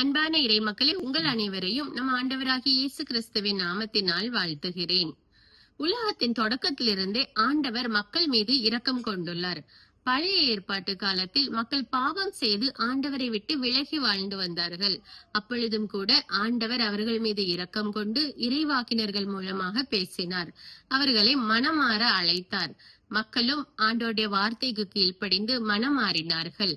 அன்பான இறைமக்களே உங்கள் அனைவரையும் நம் ஆண்டவராகிய இயேசு கிறிஸ்துவின் நாமத்தினால் வாழ்த்துகிறேன். உலகத்தின் தொடக்கத்திலிருந்தே ஆண்டவர் மக்கள் மீது இரக்கம் கொண்டுள்ளார். பழைய ஏற்பாட்டு காலத்தில் மக்கள் பாவம் செய்து ஆண்டவரை விட்டு விலகி வாழ்ந்து வந்தார்கள். அப்பொழுதும் கூட ஆண்டவர் அவர்கள் மீது இரக்கம் கொண்டு இறைவாக்கினர்கள் மூலமாக பேசினார். அவர்களை மனமாற அழைத்தார். மக்களும் ஆண்டோடைய வார்த்தைக்கு கீழ்ப்படிந்து மனமாறினார்கள்.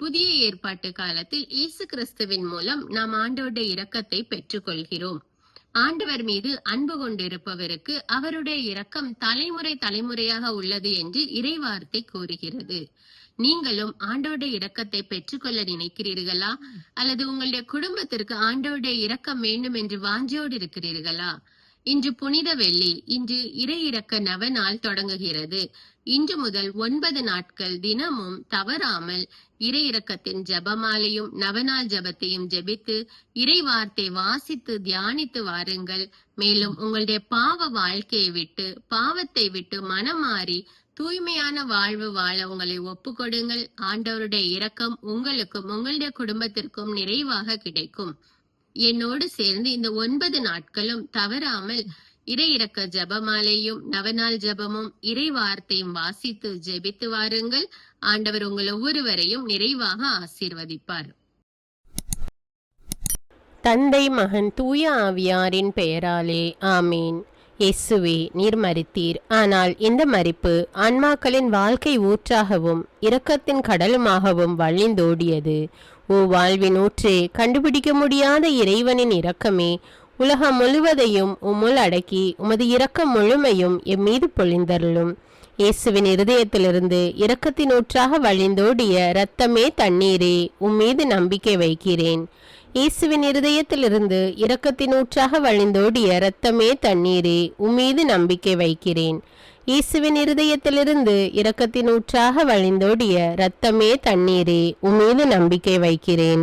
புதிய ஏற்பாட்டு காலத்தில் இயேசு கிறிஸ்துவின் மூலம் நாம் ஆண்டோடைய இரக்கத்தை பெற்றுக்கொள்கிறோம். ஆண்டவர் மீது அன்பு கொண்டிருப்பவருக்கு அவருடைய இரக்கம் தலைமுறை தலைமுறையாக உள்ளது என்று இறைவார்த்தை கூறுகிறது. நீங்களும் ஆண்டோடைய இரக்கத்தை பெற்றுக்கொள்ள நினைக்கிறீர்களா? அல்லது உங்களுடைய குடும்பத்திற்கு ஆண்டோடைய இரக்கம் வேண்டும் என்று வாஞ்சோடு இருக்கிறீர்களா? இன்று புனித வெள்ளி இன்று இறையிறக்க நவ நாள் தொடங்குகிறது. இன்று முதல் ஒன்பது நாட்கள் தினமும் தவறாமல் இறையிறக்கத்தின் ஜபமாலையும் நவநாள் ஜபத்தையும் ஜெபித்து இறை வார்த்தை வாசித்து தியானித்து வாருங்கள். மேலும் உங்களுடைய பாவ வாழ்க்கையை விட்டு பாவத்தை விட்டு மனமாறி தூய்மையான வாழ்வு வாழ உங்களை ஒப்புக்கொடுங்கள் ஆண்டவருடைய இரக்கம் உங்களுக்கும் உங்களுடைய குடும்பத்திற்கும் நிறைவாக கிடைக்கும். என்னோடு சேர்ந்து இந்த ஒன்பது நாட்களும் தவறாமல் இறையிறக்க ஜபமாலையும் நவநாள் ஜபமும் இறை வார்த்தையும் வாசித்து ஜெபித்து வாருங்கள். ஆண்டவர் உங்கள் ஒவ்வொருவரையும் நிறைவாக ஆசீர்வதிப்பார். தந்தை மகன் தூய ஆவியாரின் பெயராலே ஆமீன். எஸ்ஸுவே நீர் மறித்தீர் ஆனால் இந்த மறிப்பு ஆன்மாக்களின் வாழ்க்கை ஊற்றாகவும் இரக்கத்தின் கடலுமாகவும் வழிந்தோடியது. ஓ வாழ்வின் ஊற்றே கண்டுபிடிக்க முடியாத இறைவனின் இரக்கமே உலகம் முழுவதையும் உம்முள் அடக்கி உமது இரக்கம் முழுமையும் எம் மீது பொழிந்தருளும். இயேசுவின் இருதயத்திலிருந்து இரக்கத்தின் ஊற்றாக வழிந்தோடிய இரத்தமே தண்ணீரே உம் மீது நம்பிக்கை வைக்கிறேன். இயேசுவின் இருதயத்திலிருந்து இரக்கத்தின் ஊற்றாக வழிந்தோடிய இரத்தமே தண்ணீரே உம்மீது நம்பிக்கை வைக்கிறேன். இயேசுவின் இருதயத்திலிருந்து இரக்கத்தின் ஊற்றாக வழிந்தோடிய இரத்தமே தண்ணீரே உம்மீது நம்பிக்கை வைக்கிறேன்.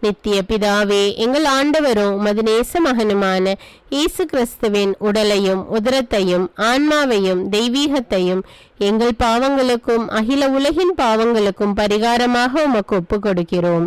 நித்திய பிதாவே எங்கள் ஆண்டவரும் உமது நேச மகனுமான இயேசு கிறிஸ்துவின் உடலையும் உதரத்தையும் ஆன்மாவையும் தெய்வீகத்தையும் எங்கள் பாவங்களுக்கும் அகில உலகின் பாவங்களுக்கும் பரிகாரமாக உமக்கு ஒப்பு கொடுக்கிறோம்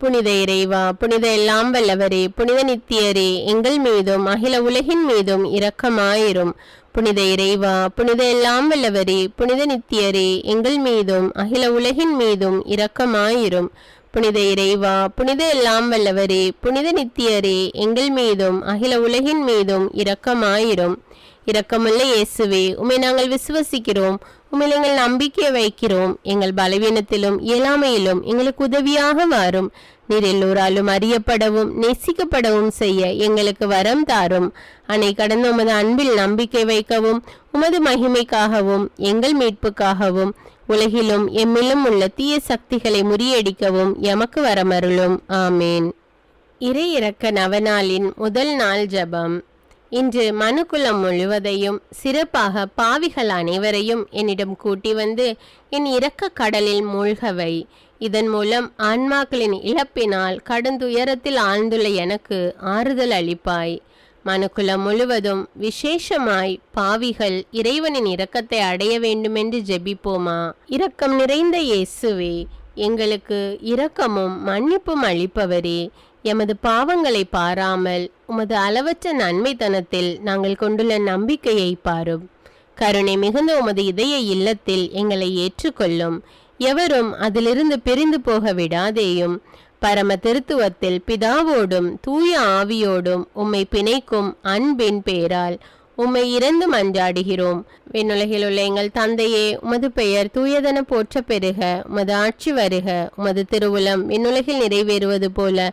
புனித இறைவா புனித எல்லாம் வல்லவரே புனித நித்தியரே எங்கள் மீதும் அகில உலகின் மீதும் இரக்கமாயிரும். புனித இறைவா புனித எல்லாம் வல்லவரே புனித நித்தியரே எங்கள் மீதும் அகில உலகின் மீதும் இரக்கமாயிரும். புனித இறைவா புனித எல்லாம் வல்லவரே புனித நித்தியரே எங்கள் மீதும் அகில உலகின் மீதும் இரக்கமாயிரும். இரக்கமுள்ள இயேசுவே உமை நாங்கள் விசுவசிக்கிறோம். உம்மில் எங்கள் நம்பிக்கை வைக்கிறோம். எங்கள் பலவீனத்திலும் இயலாமையிலும் எங்களுக்கு உதவியாக வாரும் நீர் எல்லோராலும் அறியப்படவும் நேசிக்கப்படவும் செய்ய எங்களுக்கு வரம் தாரும். அன்னை கடந்த உமது அன்பில் நம்பிக்கை வைக்கவும் உமது மகிமைக்காகவும் எங்கள் மீட்புக்காகவும் உலகிலும் எம்மிலும் உள்ள தீய சக்திகளை முறியடிக்கவும் எமக்கு வரமருளும். ஆமேன். இறை இறக்க நவநாளின் முதல் நாள் ஜெபம். இன்று மனுக்குலம் முழுவதையும் சிறப்பாக பாவிகள் அனைவரையும் என்னிடம் கூட்டி வந்து என் இரக்க கடலில் மூழ்கவை. இதன் மூலம் ஆன்மாக்களின் இழப்பினால் கடந்துயரத்தில் ஆழ்ந்துள்ள எனக்கு ஆறுதல் அளிப்பாய். மனுக்குலம் முழுவதும் விசேஷமாய் பாவிகள் இறைவனின் இரக்கத்தை அடைய வேண்டுமென்று ஜெபிப்போமா? இரக்கம் நிறைந்த இயேசுவே எங்களுக்கு இரக்கமும் மன்னிப்பும் அளிப்பவரே. எமது பாவங்களை பாராமல் உமது அளவற்ற நன்மைத்தனத்தில் நாங்கள் கொண்டுள்ள நம்பிக்கையை பாரும். கருணை மிகுந்த உமது இதய இல்லத்தில் எங்களை ஏற்றுக்கொள்ளும். எவரும் அதிலிருந்து பிரிந்து போக விடாதேயும் பரம திருத்துவத்தில் பிதாவோடும் தூய ஆவியோடும் உம்மை பிணைக்கும் அன்பின் பேரால் உம்மை இறந்து மன்றாடுகிறோம் விண்ணுலகில் உள்ள எங்கள் தந்தையே உமது பெயர் தூயதன போற்ற பெருக உமது ஆட்சி வருக உமது திருவுளம் விண்ணுலகில் நிறைவேறுவது போல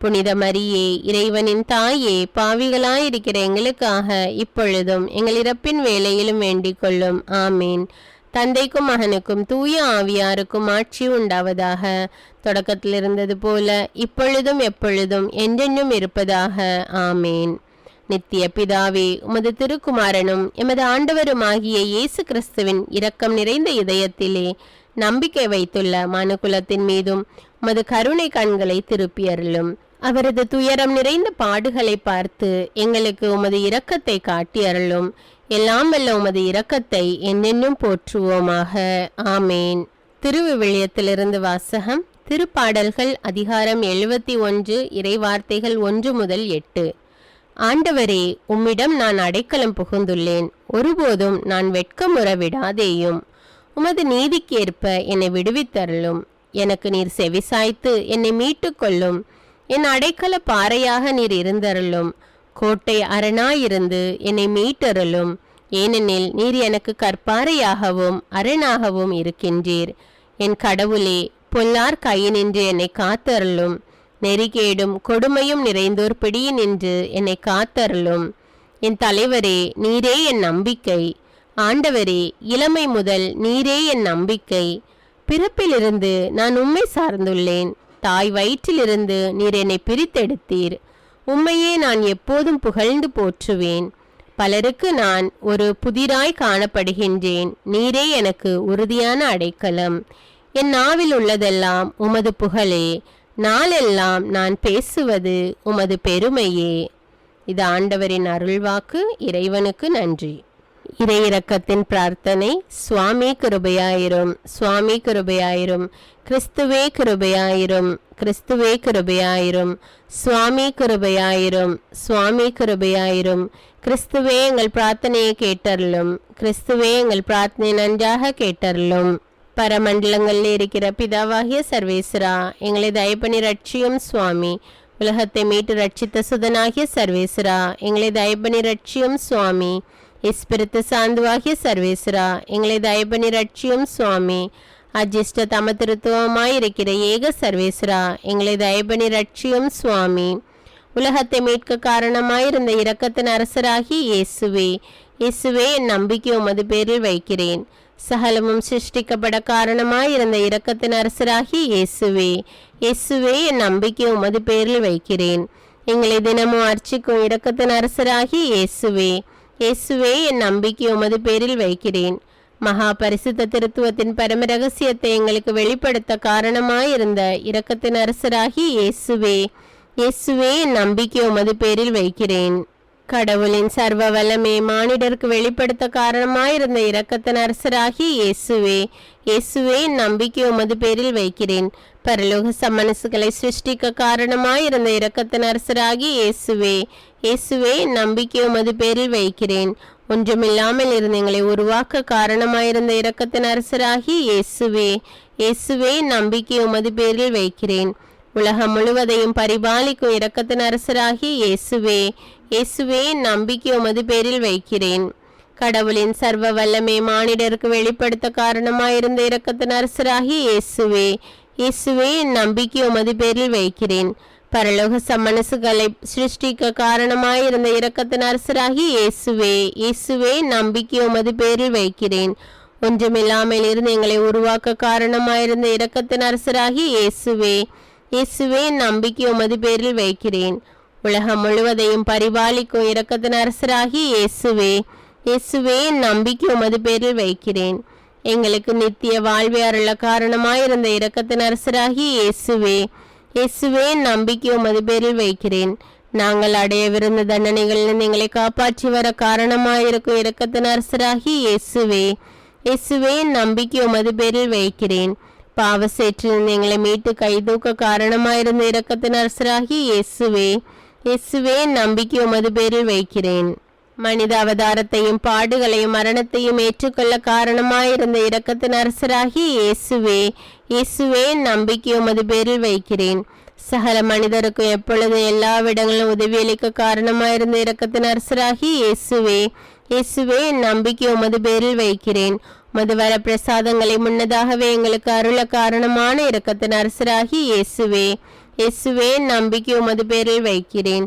புனித மரியே இறைவனின் தாயே பாவிகளாயிருக்கிற எங்களுக்காக இப்பொழுதும் எங்கள் இறப்பின் வேலையிலும் வேண்டிக் கொள்ளும். ஆமீன். தந்தைக்கும் மகனுக்கும் தூய ஆவியாருக்கும் ஆட்சி உண்டாவதாக. தொடக்கத்தில் இருந்தது போல இப்பொழுதும் எப்பொழுதும் என்றென்றும் இருப்பதாக. ஆமேன். நித்திய பிதாவே உமது திருக்குமாரனும் எமது ஆண்டவருமாகிய இயேசு கிறிஸ்துவின் இரக்கம் நிறைந்த இதயத்திலே நம்பிக்கை வைத்துள்ள மனுக்குலத்தின் மீதும் உமது கருணை கண்களை திருப்பியருளும் அவரது துயரம் நிறைந்த பாடுகளை பார்த்து எங்களுக்கு உமது இரக்கத்தை காட்டி அருளும். எல்லாம் வல்ல உமது இரக்கத்தை என்னென்னும் போற்றுவோமாக. ஆமேன். திருவிவிலியத்திலிருந்து வாசகம் திருப்பாடல்கள் அதிகாரம் எழுபத்தி ஒன்று இறைவார்த்தைகள் ஒன்று முதல் எட்டு. ஆண்டவரே உம்மிடம் நான் அடைக்கலம் புகுந்துள்ளேன். ஒருபோதும் நான் வெட்கமுற விடாதேயும் உமது நீதிக்கேற்ப என்னை விடுவித்தருளும். எனக்கு நீர் செவிசாய்த்து என்னை மீட்டுக்கொள்ளும். கொள்ளும் என் அடைக்கல பாறையாக நீர் இருந்தருளும். கோட்டை அரணாயிருந்து என்னை மீட்டருளும். ஏனெனில் நீர் எனக்கு கற்பாறையாகவும் அரணாகவும் இருக்கின்றீர். என் கடவுளே பொல்லார் கையினின்று என்னை காத்தருளும். நெறிகேடும் கொடுமையும் நிறைந்தோர் பிடியினின்று என்னை காத்தருளும். என் தலைவரே நீரே என் நம்பிக்கை. ஆண்டவரே இளமை முதல் நீரே என் நம்பிக்கை. பிறப்பிலிருந்து நான் உம்மை சார்ந்துள்ளேன். தாய் வயிற்றிலிருந்து நீர் என்னை பிரித்தெடுத்தீர். உம்மையே நான் எப்போதும் புகழ்ந்து போற்றுவேன். பலருக்கு நான் ஒரு புதிராய் காணப்படுகின்றேன். நீரே எனக்கு உறுதியான அடைக்கலம். என் நாவில் உள்ளதெல்லாம் உமது புகழே. நாளெல்லாம் நான் பேசுவது உமது பெருமையே. இது ஆண்டவரின் அருள்வாக்கு. இறைவனுக்கு நன்றி. இறையிறக்கத்தின் பிரார்த்தனை சுவாமி கிருபையாயிரும் சுவாமி கிருபையாயிரும் கிறிஸ்துவே கிருபையாயிரும் கிறிஸ்துவே கிருபையாயிரும் சுவாமி கிருபையாயிரும் சுவாமி கிருபையாயிரும் கிறிஸ்துவே எங்கள் பிரார்த்தனையை கேட்டருளும் கிறிஸ்துவே எங்கள் பிரார்த்தனை நன்றாக கேட்டருளும். பரமண்டலங்களில் இருக்கிற பிதாவாகிய சர்வேஸ்வரா எங்களை தயப்பணி ரட்சியும் சுவாமி. உலகத்தை மீட்டு ரட்சித்த சுதனாகிய சர்வேஸ்வரா எங்களை தயப்பணி ரட்சியும் சுவாமி. இஸ்பிரித்து சாந்துவாகிய சர்வேஸ்வரா எங்களை தயபணி ரட்சியும் சுவாமி. அஜிஷ்ட தமதிருத்துவமாய் இருக்கிற ஏக சர்வேஸ்வரா எங்களை தயபணி ரட்சியும் சுவாமி. உலகத்தை மீட்க காரணமாயிருந்த இரக்கத்தின் அரசராகி இயேசுவே இயேசுவே என் நம்பிக்கை உமது பேரில் வைக்கிறேன். சகலமும் சிருஷ்டிக்கப்பட காரணமாயிருந்த இரக்கத்தின் அரசராகி இயேசுவே இயேசுவே என் நம்பிக்கை உமது பேரில் வைக்கிறேன். எங்களை தினமும் அர்ச்சிக்கும் இரக்கத்தின் அரசராகி இயேசுவே இயேசுவே என் நம்பிக்கை உமது பேரில் வைக்கிறேன். மகா பரிசுத்த திருத்துவத்தின் பரம ரகசியத்தை எங்களுக்கு வெளிப்படுத்த காரணமாயிருந்த இரக்கத்தின் அரசராகி இயேசுவே இயேசுவே என் நம்பிக்கை உமது பேரில் வைக்கிறேன். கடவுளின் சர்வ வல்லமே மானிடருக்கு வெளிப்படுத்த காரணமாயிருந்த இரக்கத்தின் அரசராகி இயேசுவே இயேசுவே நம்பிக்கை உமது பேரில் வைக்கிறேன். பரலோக சமனசுகளை சிருஷ்டிக்க காரணமாயிருந்த இரக்கத்தின் அரசராகி இயேசுவே. இயேசுவே நம்பிக்கை உமது பேரில் வைக்கிறேன். ஒன்றுமில்லாமல் இருந்த எங்களை உருவாக்க காரணமாயிருந்த இரக்கத்தின் அரசராகி இயேசுவே. இயேசுவே நம்பிக்கை உமது பேரில் வைக்கிறேன். உலகம் முழுவதையும் பரிபாலிக்கும் இரக்கத்தின் அரசராகி இயேசுவே. இயேசுவே நம்பிக்கை உமது பேரில் வைக்கிறேன். கடவுளின் சர்வ வல்லமை மானிடருக்கு வெளிப்படுத்த காரணமாயிருந்த இரக்கத்தின் அரசராகி இயேசுவே இயேசுவே என் நம்பிக்கை உமது பேரில் வைக்கிறேன். பரலோக சம்மனசுகளை சிருஷ்டிக்க காரணமாயிருந்த இரக்கத்தின் அரசராகி இயேசுவே இயேசுவே நம்பிக்கை உமது பேரில் வைக்கிறேன். ஒன்றுமில்லாமல் இருந்து எங்களை உருவாக்க காரணமாயிருந்த இரக்கத்தின் அரசராகி இயேசுவே இயேசுவே நம்பிக்கை உமது பேரில் வைக்கிறேன். உலகம் முழுவதையும் பரிபாலிக்கும் இரக்கத்தின் அரசராகி இயேசுவே இயேசுவே என் நம்பிக்கை உமது பேரில் வைக்கிறேன். எங்களுக்கு நித்திய வாழ்வை அருள காரணமாயிருந்த இரக்கத்தின் அரசராகி இயேசுவே. இயேசுவே என் நம்பிக்கை உமது பேரில் வைக்கிறேன். நாங்கள் அடையவிருந்த தண்டனைகளில் எங்களை காப்பாற்றி வர காரணமாயிருக்கும் இரக்கத்தின் அரசராகி இயேசுவே. இயேசுவே என் நம்பிக்கை உமது பேரில் வைக்கிறேன். பாவசேற்றிலிருந்து எங்களை மீட்டு கைதூக்க காரணமாயிருந்த இரக்கத்தின் அரசராகி இயேசுவே. இயேசுவே நம்பிக்கை உமது பேரில் வைக்கிறேன். மனித அவதாரத்தையும் பாடுகளையும் மரணத்தையும் ஏற்றுக்கொள்ள காரணமாயிருந்த இரக்கத்தின் அரசராகி இயேசுவே இயேசுவே நம்பிக்கை உமது பேரில் வைக்கிறேன். சகல மனிதருக்கும் எப்பொழுதும் எல்லா இடங்களிலும் உதவியளிக்க காரணமாயிருந்த இரக்கத்தின் அரசராகி இயேசுவே இயேசுவே நம்பிக்கை உமது பேரில் வைக்கிறேன். உமது வர பிரசாதங்களை முன்னதாகவே எங்களுக்கு அருள காரணமான இரக்கத்தின் அரசராகி இயேசுவே இயேசுவே நம்பிக்கை உமது பேரில் வைக்கிறேன்.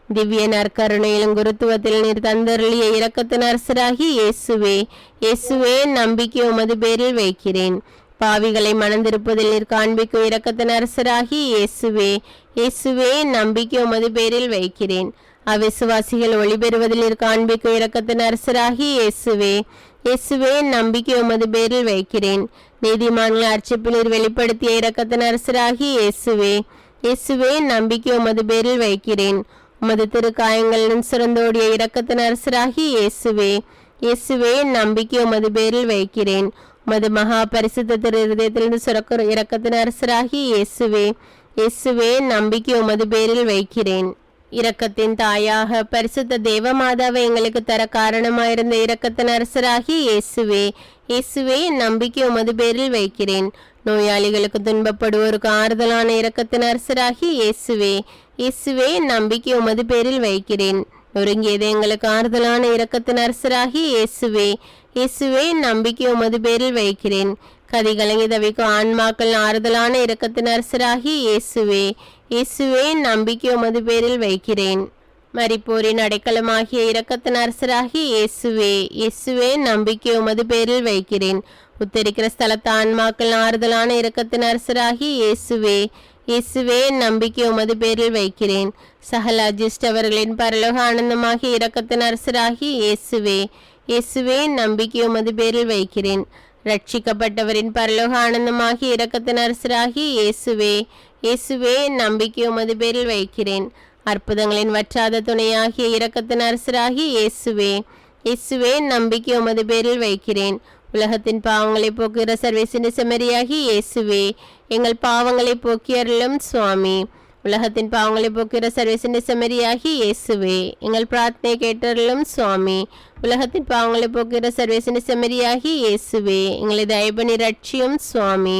திவ்ய நற்கருணையிலும் குருத்துவத்தில் நீர் தந்தருளிய இரக்கத்தின் அரசராகி இயேசுவே. இயேசுவே நம்பிக்கை உமது பேரில் வைக்கிறேன். பாவிகளை மணந்திருப்பதில் நீர் காண்பிக்கும் இரக்கத்தின் அரசராகி இயேசுவே. இயேசுவே நம்பிக்கை உமது பேரில் வைக்கிறேன். அவிசுவாசிகள் ஒளிபெறுவதில் நீர் காண்பிக்கும் இரக்கத்தின் அரசராகி இயேசுவே. இயேசுவே நம்பிக்கை உமது பேரில் வைக்கிறேன். நீதிமான்கள் நீர் வெளிப்படுத்திய இரக்கத்தின் அரசராகி இயேசுவே. இயேசுவே நம்பிக்கை உமது பேரில் வைக்கிறேன். உமது திருக்காயங்களின் சிறந்தோடிய இரக்கத்தின் அரசராகி இயேசுவே. இயேசுவே நம்பிக்கை உமது பேரில் வைக்கிறேன். உமது மகா பரிசுத்த திரு இருதயத்திலிருந்து சுரக்கிற இரக்கத்தின் அரசராகி இயேசுவே. இயேசுவே நம்பிக்கை உமது பேரில் வைக்கிறேன். இரக்கத்தின் தாயாக பரிசுத்த தேவமாதாவை எங்களுக்கு தர காரணமாயிருந்த இரக்கத்தின் அரசராகி இயேசுவே. இயேசுவே நம்பிக்கை உமது பேரில் வைக்கிறேன். நோயாளிகளுக்கு துன்பப்படுவோருக்கு ஆறுதலான இரக்கத்தின் அரசராகி இயேசுவே. இயேசுவே நம்பிக்கை உமது பேரில் வைக்கிறேன். நொறுங்கியது எங்களுக்கு ஆறுதலான இரக்கத்தின் அரசராகி இயேசுவே. இயேசுவே நம்பிக்கை உமது பேரில் வைக்கிறேன். கதி கலங்கி தவிக்கும் ஆன்மாக்கள் ஆறுதலான இரக்கத்தின் அரசராகி இயேசுவே. இயேசுவே நம்பிக்கை உமது பேரில் வைக்கிறேன். மறிப்போரின் அடைக்கலமாகிய இரக்கத்தின் அரசராகி இயேசுவே இயேசுவே நம்பிக்கை உமது பேரில் வைக்கிறேன். உத்தரிக்கிற ஸ்தலத்த ஆன்மாக்கள் ஆறுதலான இரக்கத்தின் அரசராகி இயேசுவே இயேசுவே நம்பிக்கை உமது பேரில் வைக்கிறேன். சகல அவர்களின் பரலோக ஆனந்தமாகிய இரக்கத்தின் அரசராகி இயேசுவே இயேசுவே நம்பிக்கை உமது பேரில் வைக்கிறேன். ரட்சிக்கப்பட்டவரின் பரலோக ஆனந்தமாகிய இரக்கத்தின் அரசராகி இயேசுவே இயேசுவே நம்பிக்கை உமது பேரில் வைக்கிறேன். அற்புதங்களின் வற்றாத துணையாகிய இரக்கத்தின் அரசராகி இயேசுவே இயேசுவே நம்பிக்கை உமது பேரில் வைக்கிறேன். உலகத்தின் பாவங்களை போக்குகிற சர்வேசின் செமரியாகி இயேசுவே எங்கள் பாவங்களை போக்கியருளும் சுவாமி. உலகத்தின் பாவங்களை போக்குகிற சர்வேசின் செமரியாகி இயேசுவே எங்கள் பிரார்த்தனை கேட்டருளும் சுவாமி. உலகத்தின் பாவங்களை போக்குகிற சர்வேசின் செமரியாகி இயேசுவே எங்களை தயபனி ரட்சியும் சுவாமி.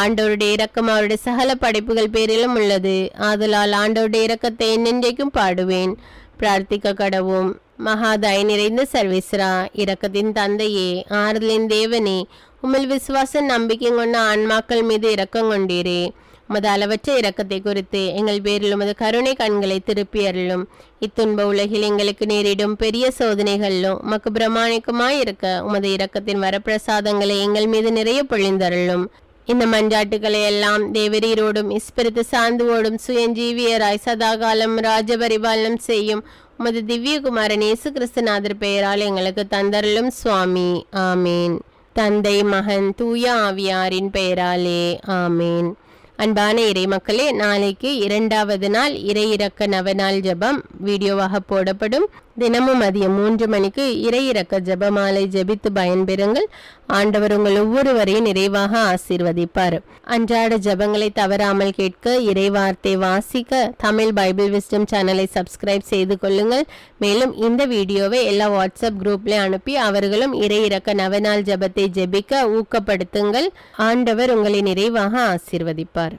ஆண்டவருடைய இரக்கம் அவருடைய சகல படைப்புகள் பேரிலும் உள்ளது. ஆதலால் ஆண்டவருடைய இரக்கத்தை என்னென்றைக்கும் பாடுவேன். பிரார்த்திக்க கடவும் மகாதாய் நிறைந்த சர்வேஸ்வரா இரக்கத்தின் தந்தையே ஆறுதலின் தேவனே உம்மில் விசுவாச நம்பிக்கை கொண்ட ஆன்மாக்கள் மீது இரக்கம் கொண்டீரே. உமது அளவற்ற இரக்கத்தை குறித்து எங்கள் பேரில் உமது கருணை கண்களை திருப்பி அருளும். இத்துன்ப உலகில் எங்களுக்கு நேரிடும் பெரிய சோதனைகளிலும் உமக்கு பிரமாணிக்கமாய் இருக்க உமது இரக்கத்தின் வரப்பிரசாதங்களை எங்கள் மீது நிறைய பொழிந்தருளும். இந்த மஞ்சாட்டுகளை எல்லாம் தேவரீரோடும் இஸ்பிரித்து சாந்துவோடும் சுயஞ்சீவியராய் சதாகாலம் ராஜபரிபாலனம் செய்யும் உமது திவ்யகுமாரன் இயேசு கிறிஸ்துநாதர் பெயரால் எங்களுக்கு தந்தருளும் சுவாமி. ஆமேன். தந்தை மகன் தூய ஆவியாரின் பெயராலே. ஆமேன். அன்பான இறை மக்களே நாளைக்கு இரண்டாவது நாள் இறை இறக்க நவநாள் ஜெபம் வீடியோவாக போடப்படும். தினமும் மதியம் மூன்று மணிக்கு இறை இறக்க ஜெபமாலை ஜெபித்து பயன்பெறுங்கள். ஆண்டவர் உங்கள் ஒவ்வொருவரையும் நிறைவாக ஆசீர்வதிப்பார். அன்றாட ஜெபங்களை தவறாமல் கேட்க இறைவார்த்தை வாசிக்க தமிழ் பைபிள் விஸ்டம் சேனலை சப்ஸ்கிரைப் செய்து கொள்ளுங்கள். மேலும் இந்த வீடியோவை எல்லா வாட்ஸ்அப் குரூப்ல அனுப்பி அவர்களும் இறை இறக்க நவநாள் ஜெபத்தை ஜெபிக்க ஊக்கப்படுத்துங்கள். ஆண்டவர் உங்களை நிறைவாக ஆசீர்வதிப்பார்.